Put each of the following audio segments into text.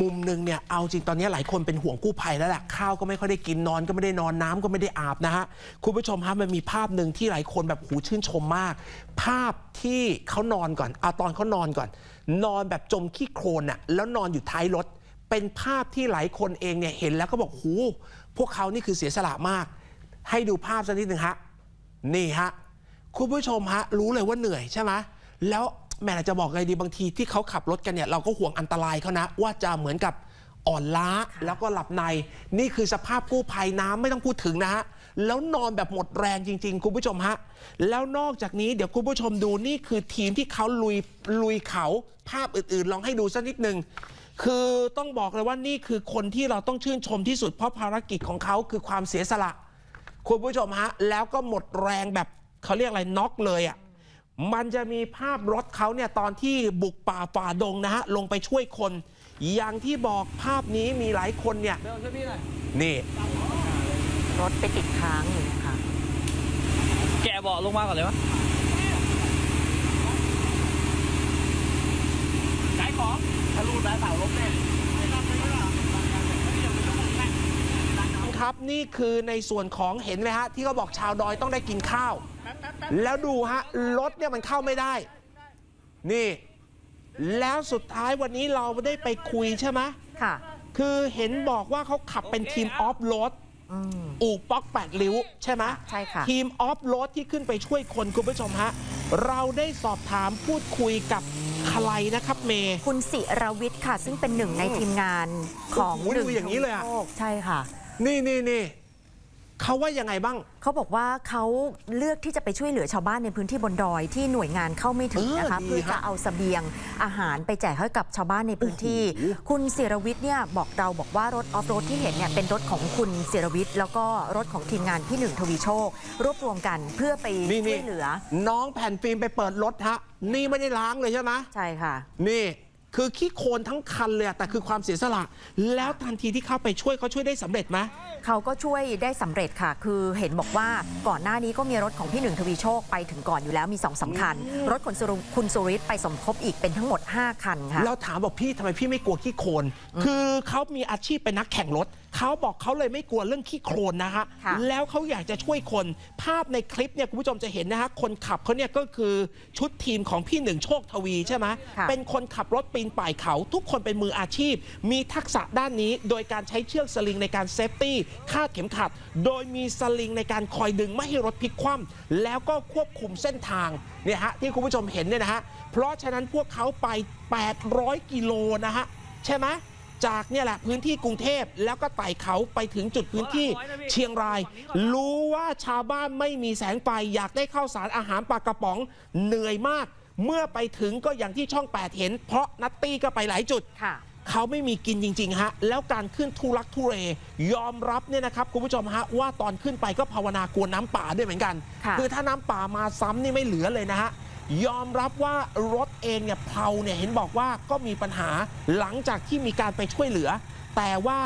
มุมหนึ่งเนี่ยเอาจริงตอนนี้หลายคนเป็นห่วงกู้ภัยแล้วแหละข้าวก็ไม่ค่อยได้กินนอนก็ไม่ได้นอนน้ำก็ไม่ได้อาบนะฮะคุณผู้ชมฮะมันมีภาพหนึ่งที่หลายคนแบบหูชื่นชมมาก ภาพที่เขานอนก่อนเอาตอนเขานอนก่อน นอนแบบจมขี้โคลนน่ะแล้วนอนอยู่ท้ายรถเป็นภาพที่หลายคนเองเนี่ยเห็นแล้วก็บอกหูพวกเขานี่คือเสียสละมาก ให้ดูภาพสักนิดหนึ่งฮะนี่ฮะคุณผู้ชมฮะรู้เลยว่าเหนื่อยใช่ไหมแล้ว แม่จะบอกไงดีบางทีที่เขาขับรถกันเนี่ยเราก็ห่วงอันตรายเขานะ ว่าจะเหมือนกับอ่อนล้าแล้วก็หลับใน นี่คือสภาพกู้ภัยน้ำไม่ต้องพูดถึงนะฮะแล้วนอนแบบหมดแรงจริง ๆ คุณผู้ชมฮะแล้วนอกจากนี้เดี๋ยวคุณผู้ชมดูนี่คือทีมที่เขาลุยลุยเขาภาพอื่นๆ ลองให้ดูสักนิดหนึ่งคือต้องบอกเลยว่านี่คือคนที่เราต้องชื่นชมที่สุดเพราะภารกิจของเขาคือความเสียสละ คุณผู้ชมฮะแล้วก็หมดแรงแบบเขาเรียกอะไรน็อกเลยอะ่ะ มันจะมีภาพรถเขาเนี่ยตอนที่บุกป่าฝ่าดงนะฮะลงไปช่วยคน อย่างที่บอกภาพนี้มีหลายคนเนี่ยเบลช่วยพี่หน่อยนี่รถไปติดค้างอยู่นะคะแกะเบาะลงมาก่อนเลยวะขายของทะลุสายเสาล้มแน่ครับนี่คือในส่วนของเห็นไหมฮะที่เขาบอกชาวดอยต้องได้กินข้าว แล้วดูฮะรถเนี่ยมันเข้าไม่ได้ นี่ แล้วสุดท้ายวันนี้เราได้ไปคุยใช่ไหมค่ะ คือเห็นบอกว่าเขาขับเป็นทีมออฟโรดอืมอู่ป๊อกแปดริ้ว ใช่ไหมใช่ค่ะ ทีมออฟโรดที่ขึ้นไปช่วยคนคุณผู้ชมฮะ เราได้สอบถามพูดคุยกับใครนะครับเมย์คุณศิรวิทย์ค่ะ ซึ่งเป็นหนึ่งในทีมงานของโอ้โหหนึ่ดูอย่างนี้เลยอะโชคใช่ค่ะ นี่นี่นี่ เขาว่ายังไงบ้าง เขาบอกว่าเขาเลือกที่จะไปช่วยเหลือชาวบ้านในพื้นที่บนดอยที่หน่วยงานเข้าไม่ถึงนะคะ เออดีเพื่อฮะจะเอาเสบียงอาหารไปแจกให้กับชาวบ้านในพื้นที่ โอ้โห คุณศิรวิทย์เนี่ยบอกเราบอกว่ารถออฟโรดที่เห็นเนี่ยเป็นรถของคุณศิรวิทย์แล้วก็รถของทีมงานพี่หนึ่งทวีโชค รวบรวมกันเพื่อไปนี่ช่นี่วยเหลือ น้องแผ่นฟิล์มไปเปิดรถฮะ นี่ไม่ได้ล้างเลยใช่ไหมใช่ค่ะ นี่ คือขี้โคลนทั้งคันเลยอะแต่คือความเสียสละ แล้วทันทีที่เข้าไปช่วยเขาช่วยได้สำเร็จไหม เขาก็ช่วยได้สำเร็จค่ะ คือเห็นบอกว่าก่อนหน้านี้ก็มีรถของพี่หนึ่งทวีโชคไปถึงก่อนอยู่แล้วมีสองสำคัญ รถขนสุรุคุณสุริศไปสมทบอีกเป็นทั้งหมด 5 คันค่ะ เราถามบอกพี่ทำไมพี่ไม่กลัวขี้โคลนคือเขามีอาชีพเป็นนักแข่งรถ เขาบอกเขาเลยไม่กลัวเรื่องขี้โคลนนะฮะค่ะ แล้วเขาอยากจะช่วยคน ภาพในคลิปเนี่ยคุณผู้ชมจะเห็นนะฮะคนขับเขาเนี่ยก็คือชุดทีมของพี่หนึ่งโชคทวีใช่ไหมค่ะ เป็นคนขับรถปีนป่ายเขา ทุกคนเป็นมืออาชีพ มีทักษะด้านนี้ โดยการใช้เชือกสลิงในการเซฟตี้คาดเข็มขัด โดยมีสลิงในการคอยดึงไม่ให้รถพลิกคว่ำแล้วก็ควบคุมเส้นทางเนี่ยฮะที่คุณผู้ชมเห็นเนี่ยนะฮะเพราะฉะนั้นพวกเขาไป 800 กิโลนะฮะ ใช่ไหม จากเนี่ยแหละพื้นที่กรุงเทพแล้วก็ไต่เขาไปถึงจุดพื้นที่เชียงราย รู้ว่าชาวบ้านไม่มีแสงไฟอยากได้ข้าวสารอาหารปลากระป๋องเหนื่อยมาก เมื่อไปถึงก็อย่างที่ช่อง 8 เห็น เพราะนัตตี้ก็ไปหลายจุดค่ะเขาไม่มีกินจริง ๆ ฮะ แล้วการขึ้นทุลักทุเร ยอมรับเนี่ยนะครับคุณผู้ชมฮะ ว่าตอนขึ้นไปก็ภาวนากลัวน้ำป่าด้วยเหมือนกันค่ะอถ้าน้ำป่ามาซ้ำนี่ไม่เหลือเลยนะฮะ ยอมรับว่ารถเองเนี่ยเพลาเนี่ยเห็นบอกว่าก็มีปัญหาหลังจากที่มีการไปช่วยเหลือ แต่ว่า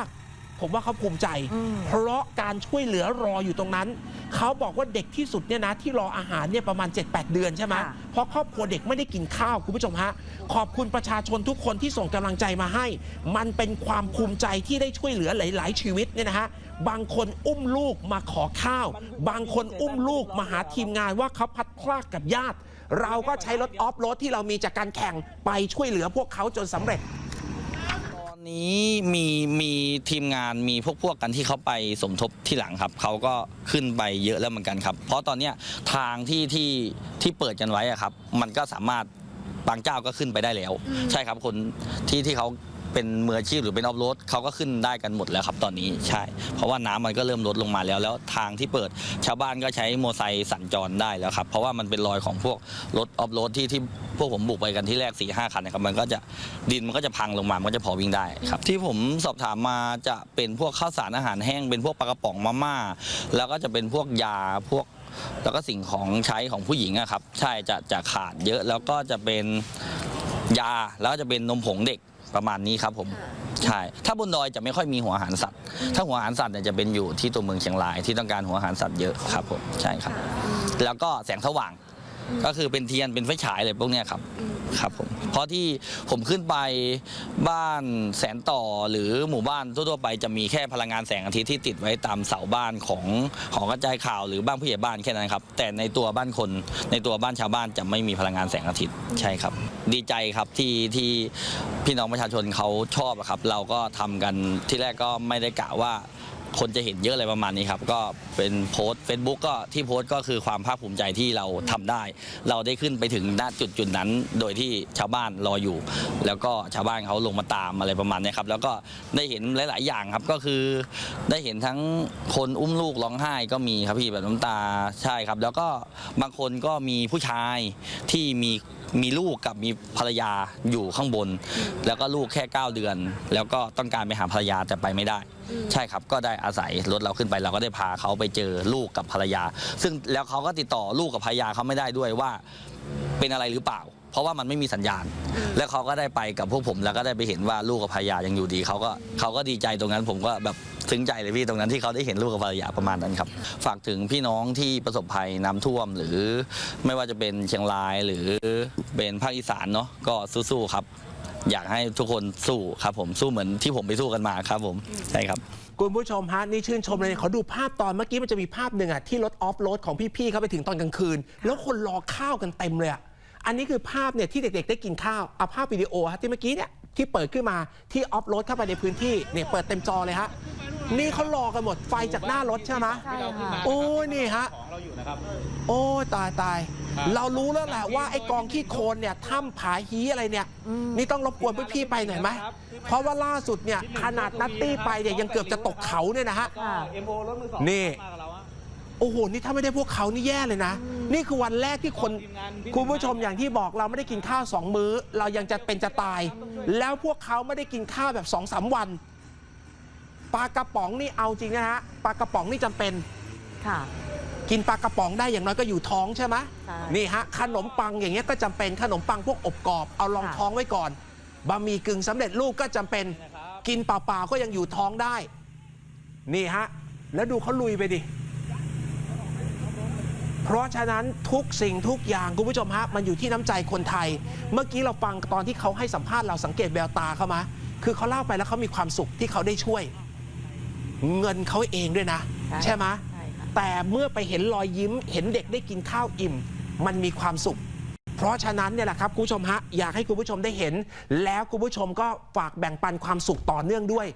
ผมว่าเขาภูมิใจอืมเพราะการช่วยเหลือรออยู่ตรงนั้น เขาบอกว่าเด็กที่สุดเนี่ยนะที่รออาหารเนี่ยประมาณ 7-8 เดือนใช่ไหมค่ะเพราะครอบครัวเด็กไม่ได้กินข้าวคุณผู้ชมฮะ ขอบคุณประชาชนทุกคนที่ส่งกำลังใจมาให้ มันเป็นความภูมิใจที่ได้ช่วยเหลือหลาย ๆ ชีวิตเนี่ยนะฮะบางคนอุ้มลูกมาขอข้าว บางคนอุ้มลูกมาหาทีมงานว่าเขาพัดพลากกับญาติ เราก็ใช้รถออฟโรดที่เรามีจากการแข่งไปช่วยเหลือพวกเขาจนสำเร็จ ตอนนี้มีมีทีมงานมีพวกพวกกันที่เขาไปสมทบที่หลังครับเขาก็ขึ้นไปเยอะแล้วเหมือนกันครับ เพราะตอนเนี้ยทางที่ที่ที่เปิดกันไว้อะครับ มันก็สามารถบางเจ้าก็ขึ้นไปได้แล้ว ใช่ครับคนที่ที่เขา เป็นมืออาชีพหรือเป็นออฟโรดเขาก็ขึ้นได้กันหมดแล้วครับตอนนี้ใช่ เพราะว่าน้ำมันก็เริ่มลดลงมาแล้ว แล้วทางที่เปิดชาวบ้านก็ใช้มอเตอร์ไซค์สัญจรได้แล้วครับ เพราะว่ามันเป็นรอยของพวกรถออฟโรดที่ที่พวกผมบุกไปกันที่แรก4ี่ห้าคันนะครับมันก็จะดินมันก็จะพังลงมามันก็จะพอวิ่งได้ครับที่ผมสอบถามมาจะเป็นพวกข้าวสารอาหารแห้งเป็นพวกปลากระป๋องมาม่า แล้วก็จะเป็นพวกยาพวกแล้วก็สิ่งของใช้ของผู้หญิงอะครับ ใช่จะจะขาดเยอะแล้วก็จะเป็นยาแล้วก็จะเป็นนมผงเด็ก ประมาณนี้ครับผมใช่ถ้าบนดอยจะไม่ค่อยมีหัวอาหารสัตว์ ถ้าหัวอาหารสัตว์เนี่ยจะเป็นอยู่ที่ตัวเมืองเชียงรายที่ต้องการหัวอาหารสัตว์เยอะครับผมใช่ครับ แล้วก็แสงสว่างก็คือเป็นเทียนเป็นไฟฉายอะไรพวกเนี้ยครับครับผมเพราะที่ผมขึ้นไปบ้านแสนต่อหรือหมู่บ้านทั่วๆไปจะมีแค่พลังงานแสงอาทิตย์ที่ติดไว้ตามเสาบ้านของหอกระจายข่าวหรือบ้านผู้ใหญ่บ้านแค่นั้นครับแต่ในตัวบ้านคนในตัวบ้านชาวบ้านจะไม่มีพลังงานแสงอาทิตย์ใช่ครับ ดีใจครับที่ที่พี่น้องประชาชนเขาชอบอะครับ เราก็ทำกันที่แรกก็ไม่ได้กะว่า คนจะเห็นเยอะอะไรประมาณนี้ครับ ก็เป็นโพสต์ Facebook ก็ที่โพสต์ก็คือความภาคภูมิใจที่เราทำได้ เราได้ขึ้นไปถึงณจุดจุดๆนั้น โดยที่ชาวบ้านรออยู่ แล้วก็ชาวบ้านเขาลงมาตามอะไรประมาณนี้ครับ แล้วก็ได้เห็นหลาย ๆ อย่างครับก็คือ ได้เห็นทั้งคนอุ้มลูกร้องไห้ก็มีครับพี่แบบน้ำตาใช่ครับ แล้วก็บางคนก็มีผู้ชายที่มี มีลูกกับมีภรรยาอยู่ข้างบน แล้วก็ลูกแค่ 9 เดือน แล้วก็ต้องการไปหาภรรยาแต่ไปไม่ได้ ใช่ครับก็ได้อาศัยรถเราขึ้นไปเราก็ได้พาเขาไปเจอลูกกับภรรยา ซึ่งแล้วเขาก็ติดต่อลูกกับภรรยาเขาไม่ได้ด้วยว่าเป็นอะไรหรือเปล่า เพราะว่ามันไม่มีสัญญาณ แล้วเขาก็ได้ไปกับพวกผมแล้วก็ได้ไปเห็นว่าลูกกับภรรยายังอยู่ดีเขาก็เขาก็ดีใจตรงนั้นผมก็แบบ ซึ้งใจเลยพี่ตรงนั้นที่เขาได้เห็นลูกกับภรรยาประมาณนั้นครับ ฝากถึงพี่น้องที่ประสบภัยน้ำท่วม หรือไม่ว่าจะเป็นเชียงรายหรือเป็นภาคอีสานเนาะก็สู้ๆครับ อยากให้ทุกคนสู้ครับผมสู้เหมือนที่ผมไปสู้กันมาครับผมใช่ครับคุณผู้ชมฮะนี่ชื่นชมเลยเขาดูภาพตอนเมื่อกี้มันจะมีภาพหนึ่งอะที่รถออฟโรดของพี่ๆเขาไปถึงตอนกลางคืน แล้วคนรอข้าวกันเต็มเลยอะอันนี้คือภาพเนี่ยที่เด็ก ๆ ได้กินข้าวเอาภาพวิดีโอฮะที่เมื่อกี้เนี่ยที่เปิดขึ้นมาที่ออฟโรดเข้าไปในพื้นที่เนี่ยเปิดเต็มจอเลยฮะ นี่เขารอกันหมดไฟจากหน้ารถใช่ไหมใช่ค่ะ โอ้ยนี่ฮะโอ้ยตายตายเรารู้แล้วแหละว่าไอ้กองขี้โคลนเนี่ยถ้ำผาฮีอะไรเนี่ยนี่ต้องรบกวนพี่ๆไปหน่อยไหมเพราะว่าล่าสุดเนี่ยขนาดนัตตี้ไปเนี่ยยังเกือบจะตกเขาเนี่ยนะฮะ ค่ะ เอ็มโอรถมือสองนี่ มากับเราอะ โอ้โห นี่ถ้าไม่ได้พวกเขานี่แย่เลยนะ นี่คือวันแรกที่คน คุณผู้ชมอย่างที่บอกเราไม่ได้กินข้าวสองมื้อ เรายังจะเป็นจะตาย แล้วพวกเขาไม่ได้กินข้าวแบบสองสามวัน ปลากระป๋องนี่เอาจริงนะฮะปลากระป๋องนี่จำเป็น ค่ะ กินปลากระป๋องได้อย่างน้อยก็อยู่ท้องใช่ไหมใช่นี่ฮะขนมปังอย่างเงี้ยก็จำเป็นขนมปังพวกอบกรอบเอารองค่ะ ท้องไว้ก่อนบะหมี่กึ่งสำเร็จรูปก็จำเป็น กินเปล่าๆก็ยังอยู่ท้องได้ นี่ฮะ แล้วดูเขาลุยไปดิ เพราะฉะนั้นทุกสิ่งทุกอย่างคุณผู้ชมฮะ มันอยู่ที่น้ำใจคนไทย เมื่อกี้เราฟังตอนที่เขาให้สัมภาษณ์เราสังเกตแววตาเขามา คือเขาเล่าไปแล้วเขามีความสุขที่เขาได้ช่วย เงินเขาเองด้วยนะ ใช่ใช่ไหมใช่ค่ะแต่เมื่อไปเห็นรอยยิ้ม เห็นเด็กได้กินข้าวอิ่ม มันมีความสุข เพราะฉะนั้นเนี่ยแหละครับคุณผู้ชมฮะอยากให้คุณผู้ชมได้เห็น แล้วคุณผู้ชมก็ฝากแบ่งปันความสุขต่อเนื่องด้วย